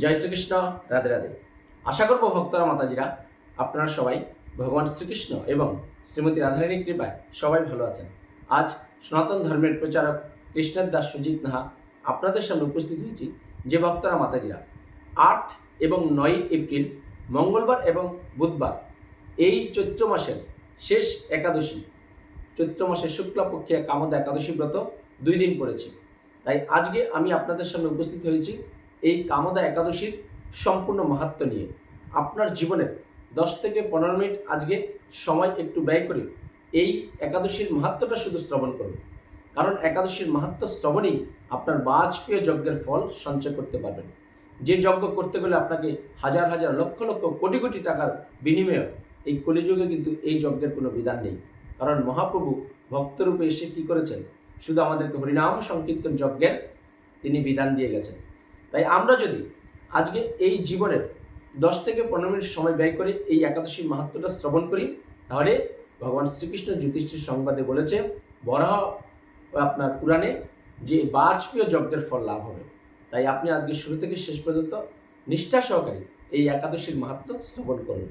জয় শ্রীকৃষ্ণ, রাধে রাধে। আশা করব ভক্তরা, মাতাজিরা, আপনারা সবাই ভগবান শ্রীকৃষ্ণ এবং শ্রীমতী রাধারানীর কৃপায় সবাই ভালো আছেন। আজ সনাতন ধর্মের প্রচারক কৃষ্ণের দাস সুজিত নাহা আপনাদের সামনে উপস্থিত হয়েছি। যে ভক্তরা, মাতাজিরা, আট এবং নয় এপ্রিল, মঙ্গলবার এবং বুধবার, এই চৈত্র মাসের শেষ একাদশী, চৈত্র মাসের শুক্লাপক্ষে কামদা একাদশী ব্রত দুই দিন পড়েছি। তাই আজকে আমি আপনাদের সামনে উপস্থিত হয়েছি এই কামদা একাদশীর সম্পূর্ণ মাহাত্ম নিয়ে। আপনার জীবনের দশ থেকে পনেরো মিনিট আজকে সময় একটু ব্যয় করে এই একাদশীর মাহাত্মটা শুধু শ্রবণ করুন। কারণ একাদশীর মাহাত্ম শ্রবণেই আপনার বাজপেয় যজ্ঞের ফল সঞ্চয় করতে পারবেন। যে যজ্ঞ করতে গেলে আপনাকে হাজার হাজার লক্ষ লক্ষ কোটি কোটি টাকার বিনিময়ে এই কলিযুগে কিন্তু এই যজ্ঞের কোনো বিধান নেই। কারণ মহাপ্রভু ভক্তরূপে এসে কী করেছেন? শুধু আমাদেরকে হরিনাম সংকীর্তন যজ্ঞের তিনি বিধান দিয়ে গেছেন। তাই আমরা যদি আজকে এই জীবনের দশ থেকে পনেরো মিনিট সময় ব্যয় করে এই একাদশীর মাহাত্মটা শ্রবণ করি, তাহলে ভগবান শ্রীকৃষ্ণ জ্যোতিষীর সংবাদে বলেছে, বরাহ আপনার পুরাণে যে বাজপেয় যজ্ঞের ফল লাভ হবে। তাই আপনি আজকে শুরু থেকে শেষ পর্যন্ত নিষ্ঠা সহকারে এই একাদশীর মাহাত্ম শ্রবণ করুন।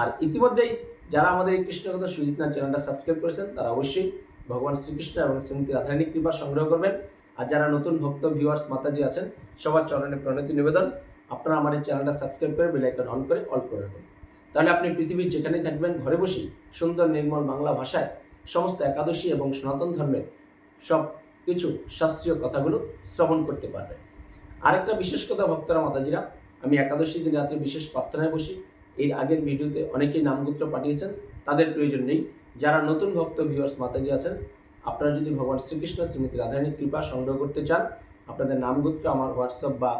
আর ইতিমধ্যেই যারা আমাদের এই কৃষ্ণকথা সুজিত নাথ চ্যানেলটা সাবস্ক্রাইব করেছেন, তারা অবশ্যই ভগবান শ্রীকৃষ্ণ এবং শ্রীমতী রাধারানী কৃপা সংগ্রহ করবেন। আর যারা নতুন ভক্ত ভিউয়ার্স মাতাজি আছেন, সবার চরণে প্রণতি নিবেদন। আপনারা আমার এই চ্যানেলটা সাবস্ক্রাইব করে বেলাইকন অন করে অল করে রাখুন। তাহলে আপনি পৃথিবীর যেখানেই থাকবেন, ঘরে বসেই সুন্দর, নির্মল বাংলা ভাষায় সমস্ত একাদশী এবং সনাতন ধর্মের সব কিছু শাস্ত্রীয় কথাগুলো শ্রবণ করতে পারবেন। আরেকটা বিশেষ কথা, ভক্তরা, মাতাজিরা, আমি একাদশী দিন রাত্রে বিশেষ প্রার্থনায় বসি। এর আগের ভিডিওতে অনেকেই নামগুত্র পাঠিয়েছেন, তাদের প্রয়োজন নেই। যারা নতুন ভক্ত ভিউয়ার্স মাতাজি আছেন আপনারা যদি ভগবান শ্রীকৃষ্ণ, শ্রীমতী রাধারানীর কৃপা সংগ্রহ করতে চান, আপনাদের নাম নামগুত্র আমার হোয়াটসঅ্যাপ বা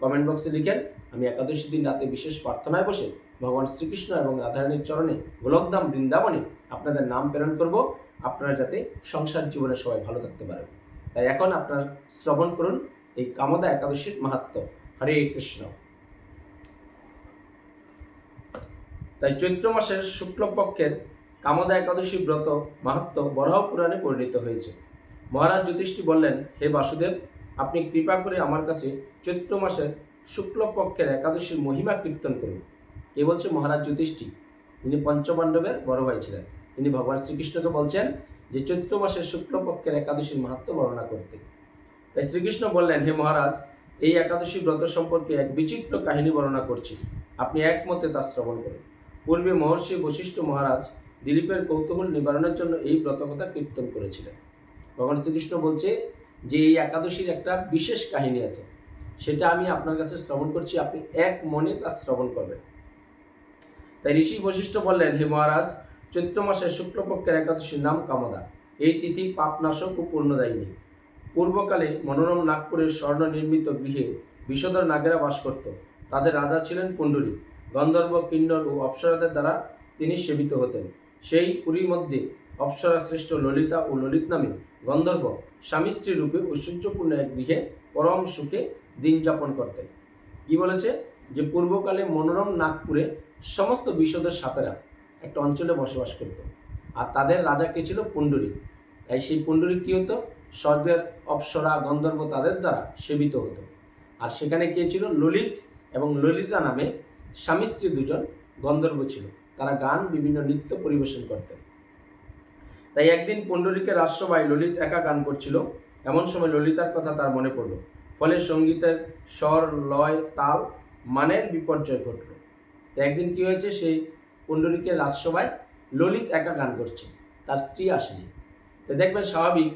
কমেন্ট বক্সে লিখেন। আমি একাদশী দিন রাতে বিশেষ প্রার্থনায় বসে ভগবান শ্রীকৃষ্ণ এবং রাধারানীর চরণে গোলকধাম বৃন্দাবনে আপনাদের নাম প্রেরণ করব। আপনারা যাতে সংসার জীবনে সবাই ভালো থাকতে পারেন তাই এখন আপনার শ্রবণ করুন এই কামদা একাদশীর মাহাত্ম। হরে কৃষ্ণ। তাই চৈত্র মাসের শুক্লপক্ষের কামদা একাদশী ব্রত মাহাত্ম বরাহ পুরাণে পরিণত হয়েছে। মহারাজ জ্যোতিষটি বললেন, হে বাসুদেব, আপনি কৃপা করে আমার কাছে চৈত্র মাসের শুক্লপক্ষের একাদশীর মহিমা কীর্তন করুন। কে বলছে মহারাজ জ্যোতিষটি তিনি পঞ্চপাণ্ডবের বড় ভাই ছিলেন। তিনি ভগবান শ্রীকৃষ্ণকে বলছেন যে, চৈত্র মাসের শুক্লপক্ষের একাদশীর মাহাত্ম বর্ণনা করতে। তাই শ্রীকৃষ্ণ বললেন, হে মহারাজ, এই একাদশী ব্রত সম্পর্কে এক বিচিত্র কাহিনী বর্ণনা করছি। আপনি একমতে তা শ্রবণ করুন। পূর্বে মহর্ষি বশিষ্ঠ মহারাজ দিলীপের কৌতূহল নিবারণের জন্য এই ব্রতকথা কীর্তন করেছিলেন। ভগবান শ্রীকৃষ্ণ বলছে যে এই একাদশীর একটা বিশেষ কাহিনী আছে। সেটা আমি আপনার কাছে শ্রবণ করছি, আপনি এক মনে তা শ্রবণ করবেন। তাই ঋষি বৈশিষ্ট্য বললেন, হে মহারাজ, চৈত্র মাসের শুক্লপক্ষের একাদশীর নাম কামদা। এই তিথি পাপনাশক ও পূর্ণদায়িনী পূর্বকালে মনোরম নাগপুরের স্বর্ণ নির্মিত গৃহে বিষধর নাগেরা বাস করত। তাদের রাজা ছিলেন পুণ্ডরী। গন্ধর্ব, কিন্নর ও অপ্সরাদের দ্বারা তিনি সেবিত হতেন। সেই পুরীর মধ্যে অপ্সরা শ্রেষ্ঠ ললিতা ও ললিত নামে গন্ধর্ব স্বামী স্ত্রী রূপে ঐশ্বর্যপূর্ণ এক গৃহে পরম সুখে দিন যাপন করতেন। কি বলেছে? যে পূর্বকালে মনোরম নাগপুরে সমস্ত বিষধর সাপেরা একটা অঞ্চলে বসবাস করত। আর তাদের রাজা কে ছিল? পুণ্ডরী তাই সেই পুণ্ডরী কী হতো? স্বর্গের অপ্সরা গন্ধর্ব তাদের দ্বারা সেবিত হতো। আর সেখানে কে ছিল? ললিত এবং ললিতা নামে স্বামী স্ত্রী দুজন গন্ধর্ব ছিল। তারা গান, বিভিন্ন নৃত্য পরিবেশন করতেন। তাই একদিন পণ্ডরীকে রাজসভায় ললিত একা গান করছিল। এমন সময় ললিতার কথা তার মনে পড়ল। ফলে সঙ্গীতের স্বর, লয়, তাল, মানের বিপর্যয় ঘটল। একদিন কি হয়েছে? সেই পণ্ডরীকে রাজসভায় ললিত একা গান করছে। তার স্ত্রী আসেনি। তো দেখবেন স্বাভাবিক,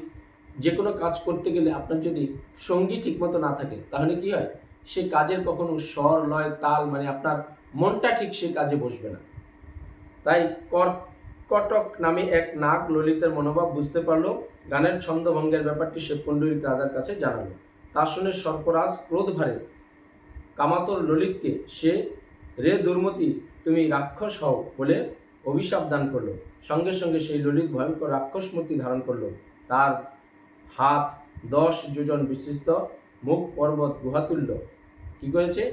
যে কোনো কাজ করতে গেলে আপনার যদি সঙ্গী ঠিকমতো না থাকে, তাহলে কি হয়? সে কাজের কখনো স্বর, লয়, তাল মানে আপনার মনটা ঠিক সে কাজে বসবে না। তাই কর্কটক নামে এক নাগ ললিতের মনোভাব বুঝতে পারল, গানের ছন্দভঙ্গের ব্যাপারটি সে পণ্ডরিক রাজার কাছে জানালো। তা শুনে সর্পরাজ ক্রোধ ভারে। কামাতর ললিতকে সে, রে দুর্মতি, তুমি রাক্ষস হও বলে অভিশাপ দান করল। সঙ্গে সঙ্গে সেই ললিত ভয়ঙ্কর রাক্ষস মূর্তি ধারণ করল। তার হাত দশ যোজন বিশিষ্ট মুখ পর্বত গুহাতুল্য কি করেছে?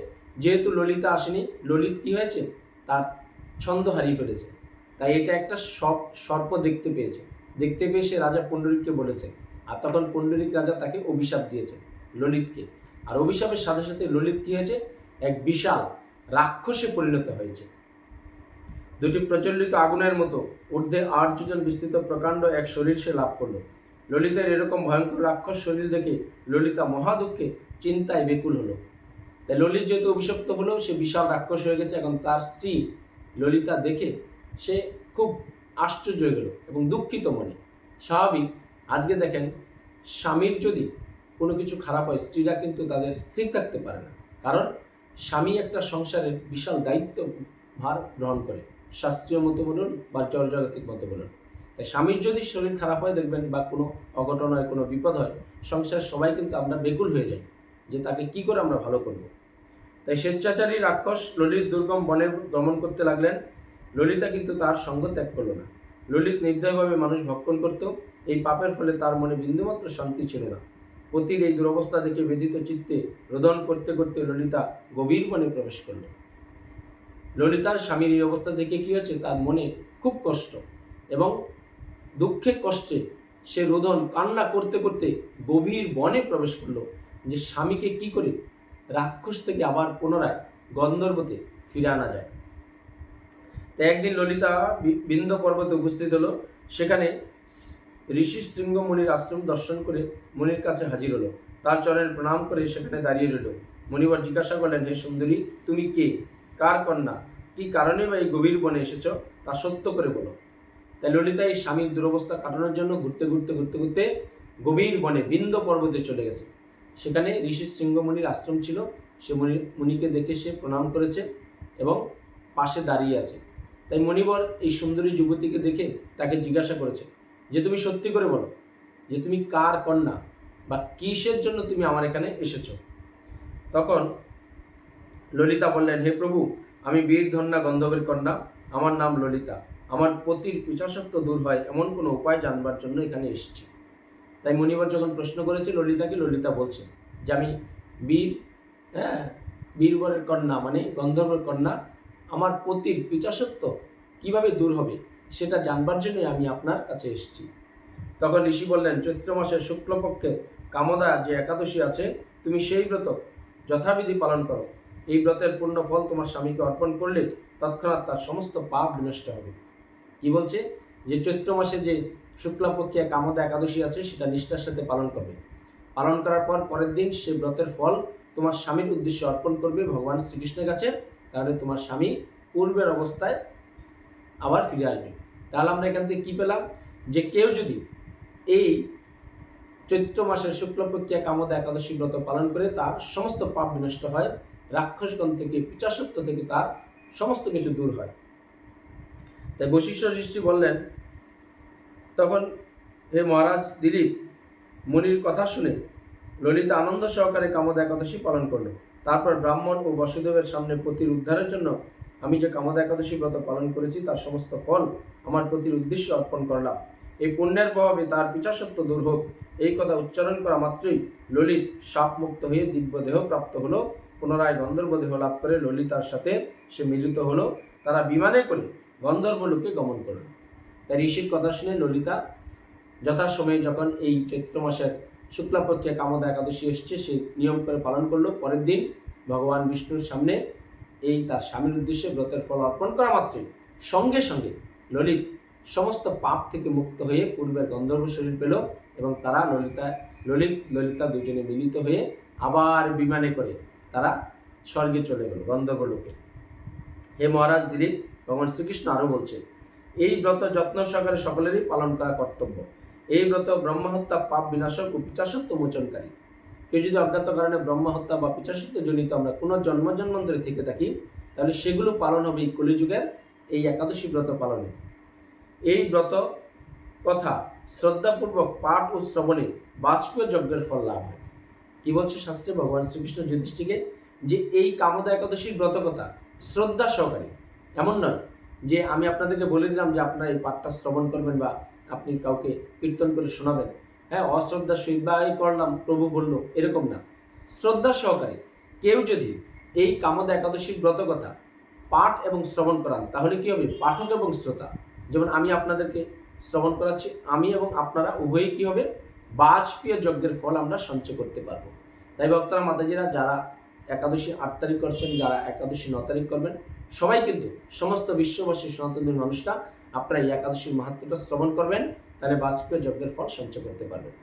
যেহেতু ললিতা আসেনি, ললিত কি হয়েছে? তার ছন্দ হারিয়ে ফেলেছে। তাই এটা একটা সপ সর্প দেখতে পেয়েছে। দেখতে পেয়ে সে রাজা পুণ্ডরিককে বলেছে, আর তখন পুণ্ডরিক রাজা তাকে অভিশাপ দিয়েছে ললিতকে। আর অভিশাপের সাথে সাথে ললিত কি হয়েছে? এক বিশাল রাক্ষসে পরিণত হয়েছে। দুটি প্রচলিত আগুনের মতো ঊর্ধ্বে আট যোজন বিস্তৃত প্রকাণ্ড এক শরীর সে লাভ করল। ললিতের এরকম ভয়ঙ্কর রাক্ষস শরীর দেখে ললিতা মহা দুঃখে, চিন্তায় বেকুল হলো। তাই ললিত যেহেতু অভিশপ্ত হলো, সে বিশাল রাক্ষস হয়ে গেছে, এখন তার স্ত্রী ললিতা দেখে সে খুব আশ্চর্য হয়ে গেল এবং দুঃখিত মনে। স্বাভাবিক, আজকে দেখেন স্বামীর যদি কোনো কিছু খারাপ হয়, স্ত্রীরা কিন্তু তাদের স্থির থাকতে পারে না। কারণ স্বামী একটা সংসারের বিশাল দায়িত্ব ভার গ্রহণ করে। শাস্ত্রীয় মতো বলুন বা জর্জাগতিক মতো বলুন। তাই স্বামীর যদি শরীর খারাপ হয়, দেখবেন বা কোনো অঘটন হয়, কোনো বিপদ হয় সংসার সবাই কিন্তু আমরা বেকুল হয়ে যাই যে তাকে কি করে আমরা ভালো করব? তাই স্বেচ্ছাচারী রাক্ষস ললিত দুর্গম বনে গমন করতে লাগলেন। ললিতা কিন্তু তার সঙ্গ ত্যাগ করল না। ললিত নির্দয়ভাবে মানুষ ভক্ষণ করত। এই পাপের ফলে তার মনে বিন্দুমাত্র শান্তি ছিল না। পতির এই দুরবস্থা দেখে বেদিত চিত্তে রোদন করতে করতে ললিতা গভীর বনে প্রবেশ করল। ললিতার স্বামীর এই অবস্থা দেখে কি হয়েছে? তার মনে খুব কষ্ট এবং দুঃখে কষ্টে সে রোদন কান্না করতে করতে গভীর বনে প্রবেশ করল যে স্বামীকে কি করে রাক্ষস থেকে আবার পুনরায় গন্ধর্বতে ফিরে আনা যায়। তাই একদিন ললিতা বিন্দ পর্বতে উপস্থিত হলো। সেখানে ঋষি শৃঙ্গ মুনির আশ্রম দর্শন করে মুনির কাছে হাজির হলো। তার চরণে প্রণাম করে সেখানে দাঁড়িয়ে রইল। মুনিবর জিজ্ঞাসা করলেন, হে সুন্দরী, তুমি কে? কার কন্যা? কি কারণে বা এই গভীর বনে এসেছ? তা সত্য করে বলো। তাই ললিতা এই স্বামীর দুরবস্থা কাটানোর জন্য ঘুরতে ঘুরতে ঘুরতে ঘুরতে গভীর বনে বিন্দ পর্বতে চলে গেছে। সেখানে ঋষি শৃঙ্গমণির আশ্রম ছিল। সে মুনি মুনিকে দেখে সে প্রণাম করেছে এবং পাশে দাঁড়িয়ে আছে। তাই মণিবর এই সুন্দরী যুবতীকে দেখে তাকে জিজ্ঞাসা করেছে, যে তুমি সত্যি করে বলো, যে তুমি কার কন্যা বা কিসের জন্য তুমি আমার এখানে এসেছ? তখন ললিতা বললেন, হে প্রভু, আমি বীর ধন্যা গন্ধবের কন্যা, আমার নাম ললিতা। আমার পতির পিছাসক্ত দূর হয়, এমন কোনো উপায় জানবার জন্য এখানে এসেছি। তাই মণিবর যখন প্রশ্ন করেছে, ললিতাকে ললিতা বলছে যে আমি বীর হ্যাঁ বীরবরের কন্যা মানে গন্ধর্বের কন্যা, আমার পতির পিচাসত্ব কীভাবে দূর হবে সেটা জানবার জন্যই আমি আপনার কাছে এসেছি। তখন ঋষি বললেন, চৈত্র মাসের শুক্লপক্ষে কামদা যে একাদশী আছে, তুমি সেই ব্রত যথাবিধি পালন করো। এই ব্রতের পূর্ণ ফল তোমার স্বামীকে অর্পণ করলে তৎক্ষণাৎ তার সমস্ত পাপ বিনষ্ট হবে। কি বলছে? যে চৈত্র মাসে যে শুক্লাপক্ষে কামদা একাদশী আছে, সেটা নিষ্ঠার সাথে পালন করবে। পালন করার পর পরের দিন সে ব্রতের ফল তোমার স্বামীর উদ্দেশ্যে অর্পণ করবে ভগবান শ্রীকৃষ্ণের কাছে, তাহলে তোমার স্বামী পূর্বের অবস্থায় আবার ফিরে আসবে। তাহলে আমরা এখান থেকে কী পেলাম? যে কেউ যদি এই চৈত্র মাসের শুক্লপক্ষিয়া কামদা একাদশী ব্রত পালন করে তার সমস্ত পাপ বিনষ্ট হয়, রাক্ষসগণ থেকে, পিচাসত্ব থেকে তার সমস্ত কিছু দূর হয়। তাই বশিষ্ঠ সৃষ্টি বললেন তখন হে মহারাজ দিলীপ, মুনির কথা শুনে ললিতা আনন্দ সহকারে কামদা একাদশী পালন করল। তারপর ব্রাহ্মণ ও বসুদেবের সামনে পতির উদ্ধারের জন্য আমি যে কামদা একাদশী ব্রত পালন করেছি, তার সমস্ত ফল আমার পতির উদ্দেশ্যে অর্পণ করলাম। এই পুণ্যের প্রভাবে তার পিছাসত্ব দূর হোক। এই কথা উচ্চারণ করা মাত্রই ললিত সাপমুক্ত হয়ে দিব্য দেহ প্রাপ্ত হলো। পুনরায় গন্ধর্ব দেহ লাভ করে ললিতার সাথে সে মিলিত হলো। তারা বিমানে করে গন্ধর্ব লোকে গমন করল। তাই ঋষির কথা শুনে ললিতা যথাসময়ে যখন এই চৈত্র মাসের শুক্লাপক্ষে কামদা একাদশী এসছে, সে নিয়ম করে পালন করল। পরের দিন ভগবান বিষ্ণুর সামনে এই তার স্বামীর উদ্দেশ্যে ব্রতের ফল অর্পণ করা মাত্রই। সঙ্গে সঙ্গে ললিত সমস্ত পাপ থেকে মুক্ত হয়ে পূর্বের গন্ধর্ব শরীর পেল এবং তারা ললিতা, ললিত, ললিতা দুজনে মিলিত হয়ে আবার বিমানে করে তারা স্বর্গে চলে গেল গন্ধর্ব লোকে। হে মহারাজ, দিলীপ, ভগবান শ্রীকৃষ্ণ আরও বলছে এই ব্রত যত্ন সহকারে সকলেরই পালন করা কর্তব্য। এই ব্রত ব্রহ্মহত্যা, পাপ বিনাশক ও পিচাসত্ব মোচনকারী। কেউ যদি অজ্ঞাত কারণে ব্রহ্মহত্যা বা পিচাসত্ব জনিত আমরা কোনো জন্ম জন্মান্তরে থেকে থাকি, তাহলে সেগুলো পালন হবে এই কলিযুগের এই একাদশী ব্রত পালনে। এই ব্রত কথা শ্রদ্ধাপূর্বক পাঠ ও শ্রবণে বাজপেয় যজ্ঞের ফল লাভ হয়। কি বলছে শাস্ত্রে ভগবান শ্রীকৃষ্ণ যুধিষ্ঠিকে যে এই কামদা একাদশীর ব্রত কথা শ্রদ্ধা সহকারে। এমন নয় যে আমি আপনাদেরকে বলে দিলাম যে আপনারা এই পাঠটা শ্রবণ করবেন বা আপনি কাউকে কীর্তন করে শোনাবেন। হ্যাঁ অশ্রদ্ধা সহিত বা এই করলাম, প্রভু বলল, এরকম না। শ্রদ্ধা সহকারে কেউ যদি এই কামদা একাদশীর ব্রত কথা পাঠ এবং শ্রবণ করান, তাহলে কি হবে? পাঠক এবং শ্রোতা। যেমন আমি আপনাদেরকে শ্রবণ করাচ্ছি, আমি এবং আপনারা, উভয়ই কি হবে? বাজপেয় যজ্ঞের ফল আমরা সঞ্চয় করতে পারব। তাই বক্তারা মাতাজিরা, যারা একাদশী আট তারিখ করছেন, যারা একাদশী ন তারিখ করবেন সবাই কিন্তু সমস্ত বিশ্ববাসী সনাতনী মানুষরা আপনারা এই একাদশীর মাহাত্মটা শ্রবণ করবেন, তাহলে বাজপেয়ী যজ্ঞের ফল সঞ্চয় করতে পারবেন।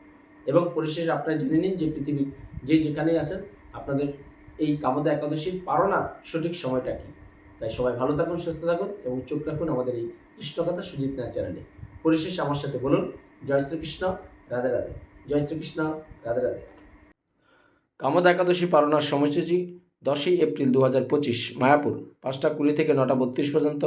এবং পরিশেষে আপনারা জেনে নিন যে পৃথিবীর যে যেখানেই আছেন, আপনাদের এই কামদা একাদশীর পারণার সঠিক সময়টা কি? তাই সবাই ভালো থাকুন, সুস্থ থাকুন এবং চোখ রাখুন আমাদের এই কৃষ্ণকথা সুজিত নাথ চ্যানেলে। পরিশেষে আমার সাথে বলুন, জয় শ্রীকৃষ্ণ, রাধে রাধে। জয় শ্রীকৃষ্ণ, রাধে রাধে। কামদা একাদশী পালনার সময়সূচি দশই এপ্রিল দু হাজার পঁচিশ, মায়াপুর, পাঁচটা কুড়ি থেকে নটা বত্রিশ পর্যন্ত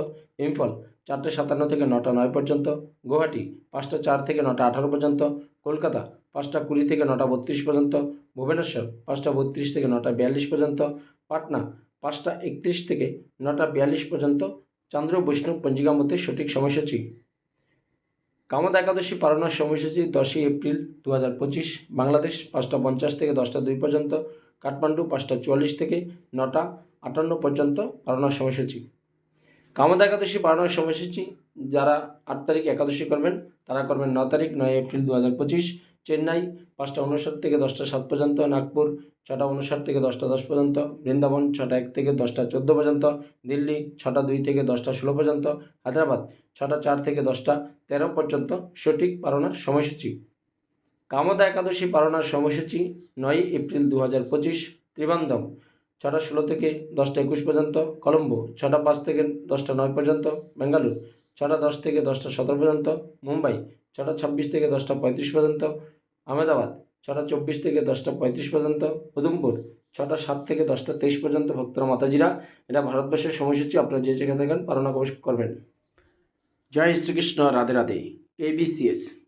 ইম্ফল চারটে সাতান্ন থেকে নটা নয় পর্যন্ত, গুয়াহাটি, পাঁচটা চার থেকে নটা আঠারো পর্যন্ত, কলকাতা, পাঁচটা কুড়ি থেকে নটা বত্রিশ পর্যন্ত, ভুবনেশ্বর, পাঁচটা বত্রিশ থেকে নটা বিয়াল্লিশ পর্যন্ত, পাটনা, পাঁচটা একত্রিশ থেকে নটা বিয়াল্লিশ পর্যন্ত, চন্দ্র, বৈষ্ণব পঞ্জিকা মতে সঠিক সময়সূচি। কামদ একাদশী পালনার সময়সূচি দশই এপ্রিল দু হাজার পঁচিশ, বাংলাদেশ পাঁচটা পঞ্চাশ থেকে দশটা দুই পর্যন্ত কাঠমান্ডু পাঁচটা চুয়াল্লিশ থেকে নটা আটান্ন পর্যন্ত পালনার সময়সূচি। কামদ একাদশী পালনার সময়সূচি যারা আট তারিখ একাদশী করবেন, তারা করবেন ন তারিখ, নয় এপ্রিল দু হাজার পঁচিশ। চেন্নাই পাঁচটা উনষাট থেকে দশটা সাত পর্যন্ত, নাগপুর ছটা উনষাট থেকে দশটা দশ পর্যন্ত, বৃন্দাবন ছটা এক থেকে দশটা চোদ্দ পর্যন্ত, দিল্লি ছটা দুই থেকে দশটা ষোলো পর্যন্ত, হায়দ্রাবাদ ছটা চার থেকে দশটা তেরো পর্যন্ত সঠিক পালনার সময়সূচি। কামদা একাদশী পালনার সময়সূচি নয় এপ্রিল দু হাজার পঁচিশ ত্রিবান্ধম ছটা ষোলো থেকে দশটা একুশ পর্যন্ত, কলম্বো। ছটা পাঁচ থেকে দশটা নয় পর্যন্ত, বেঙ্গালুরু। ছটা দশ থেকে দশটা সতেরো পর্যন্ত, মুম্বাই। ছটা ছাব্বিশ থেকে দশটা পঁয়ত্রিশ পর্যন্ত, আহমেদাবাদ। ছটা চব্বিশ থেকে দশটা পঁয়ত্রিশ পর্যন্ত, উধমপুর। ছটা সাত থেকে দশটা তেইশ পর্যন্ত, ভক্তরা মাতাজিরা। এটা ভারতবর্ষের সময়সূচি, আপনারা যে যেখানে থাকেন, পালনা করবেন। জয় শ্রীকৃষ্ণ, রাধে রাধে। কেবিসিএস